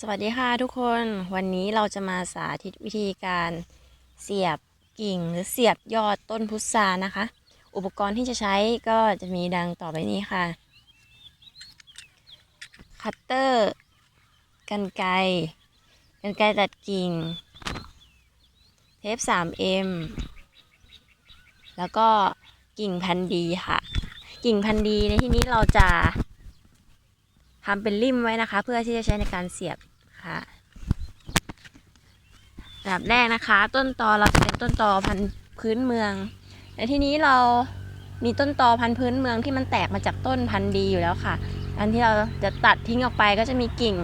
สวัสดีค่ะทุกคนวันนี้เราจะมาสาธิตวิธีการเสียบกิ่งหรือเสียบยอดต้นพุทรานะคะ อุปกรณ์ที่จะใช้ก็จะมีดังต่อไปนี้ค่ะ คัตเตอร์กันไกรกันไกรตัดกิ่ง เทป 3M แล้วก็กิ่งพันธุ์ดีค่ะ กิ่งพันธุ์ดีในที่นี้เราจะทำเป็นริมไว้นะคะ เพื่อที่จะใช้ในการเสียบ ค่ะดับแรกนะคะ ต้นตอเราจะเป็นต้นตอพันธุ์พื้นเมืองและที่นี้เรามีต้นตอพันธุ์พื้นเมืองที่มันแตกมาจากต้นพันธุ์ดีอยู่แล้วค่ะ อันที่เราจะตัดทิ้งออกไปก็จะมีกิ่ง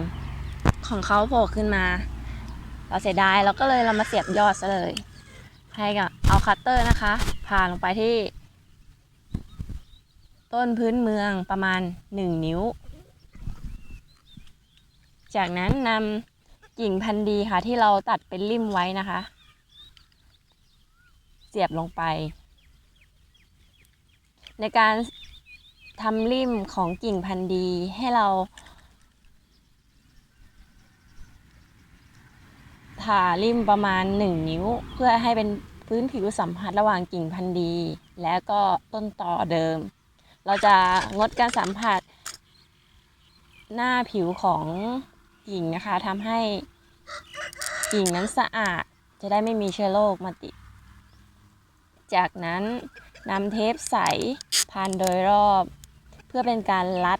ของเขาโผล่ขึ้นมา เราเสียดายเราก็เลยเรามาเสียบยอดซะเลยให้กับเอาคัตเตอร์นะคะผ่าลงไปที่ ต้นพื้นเมืองประมาณ 1 นิ้ว จากนั้นนำกิ่งพันธุ์ดีค่ะ ที่เราตัดเป็นริมไว้นะคะ เสียบลงไป ในการทำริมของกิ่งพันธุ์ดีให้เราผ่าริมประมาณ 1 นิ้ว เพื่อให้เป็นพื้นผิวสัมผัสระหว่างกิ่งพันธุ์ดี และก็ต้นต่อเดิม เราจะงดการสัมผัสหน้าผิวของ กิ่งนะคะทำให้กิ่งนั้นสะอาดจะได้ไม่มีเชื้อโรคมาติด จากนั้นนำเทปใสพันโดยรอบ เพื่อเป็นการรัด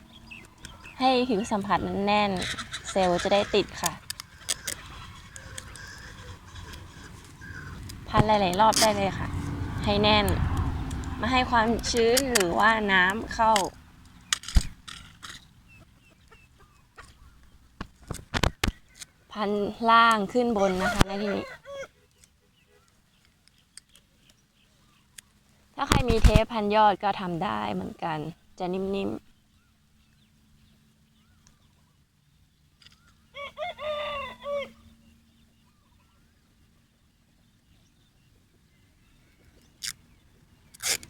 ให้ผิวสัมผัสนั้นแน่น เซลล์จะได้ติดค่ะ พันหลาย ๆ รอบได้เลยค่ะ ให้แน่น มาให้ความชื้นหรือว่าน้ำเข้า พันล่างขึ้นบนนะคะในที่นี้ ถ้าใครมีเทปพันยอดก็ทำได้เหมือนกัน จะนิ่มๆ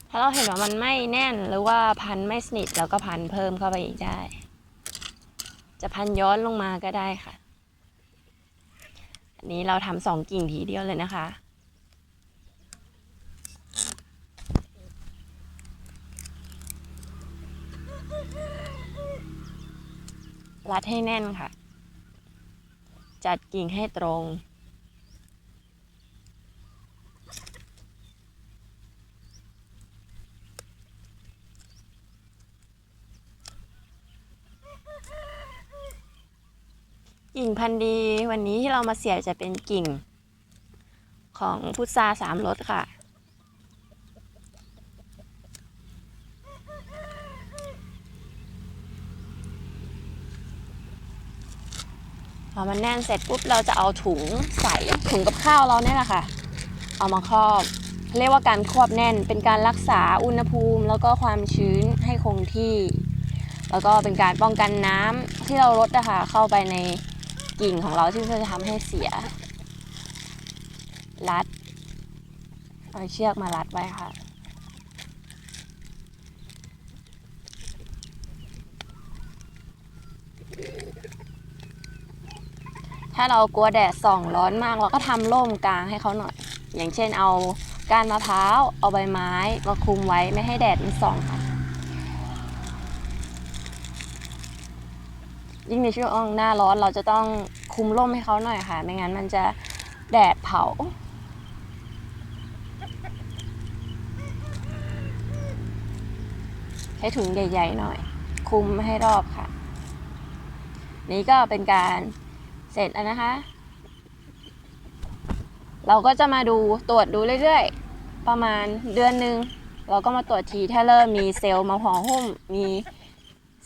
ถ้าเราเห็นว่ามันไม่แน่นหรือว่าพันไม่สนิทเราก็พันเพิ่มเข้าไปอีกได้ จะพันย้อนลงมาก็ได้ค่ะ นี้เราทำสองกิ่งทีเดียวเลยนะคะ รัดให้แน่นค่ะ จัดกิ่งให้ตรง กิ่งพันธุ์ดีวันนี้ที่เรามาเสียบจะเป็นกิ่ง ของพุทราสามรสค่ะ พอมันแน่นเสร็จปุ๊บเราจะเอาถุงใส่ถุงกับข้าวเราเนี่ยแหละค่ะ เอามาครอบเรียกว่าการควบแน่นเป็นการรักษาอุณหภูมิ แล้วก็ความชื้นให้คงที่ แล้วก็เป็นการป้องกันน้ำที่เราลดนะคะเข้าไปใน กิ่งของเราที่จะทำให้เสีย รัด เอาเชือกมารัดไว้ค่ะ ถ้าเรากลัวแดดส่องร้อนมาก เราก็ทำร่มกลางให้เขาหน่อย อย่างเช่นเอาก้านมะพร้าว เอาใบไม้มาคลุมไว้ไม่ให้แดดมันส่องค่ะ ยิ่งในช่วงหน้าร้อนเราจะต้องคุมร่มให้เขาหน่อยค่ะ ไม่งั้นมันจะแดดเผา ใช้ถุงใหญ่ๆหน่อย คุมให้รอบค่ะ นี่ก็เป็นการเสร็จแล้วนะคะ เราก็จะมาดูตรวจดูเรื่อยๆ ประมาณเดือนหนึ่งเราก็มาตรวจทีถ้าเริ่มมีเซลล์มาห่อหุ้มมี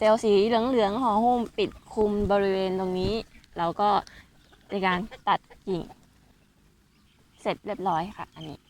เซลล์สีเหลืองๆห่อหุ้มปิดคลุมบริเวณตรงนี้ เราก็ในการตัดกิ่ง เสร็จเรียบร้อยค่ะ อันนี้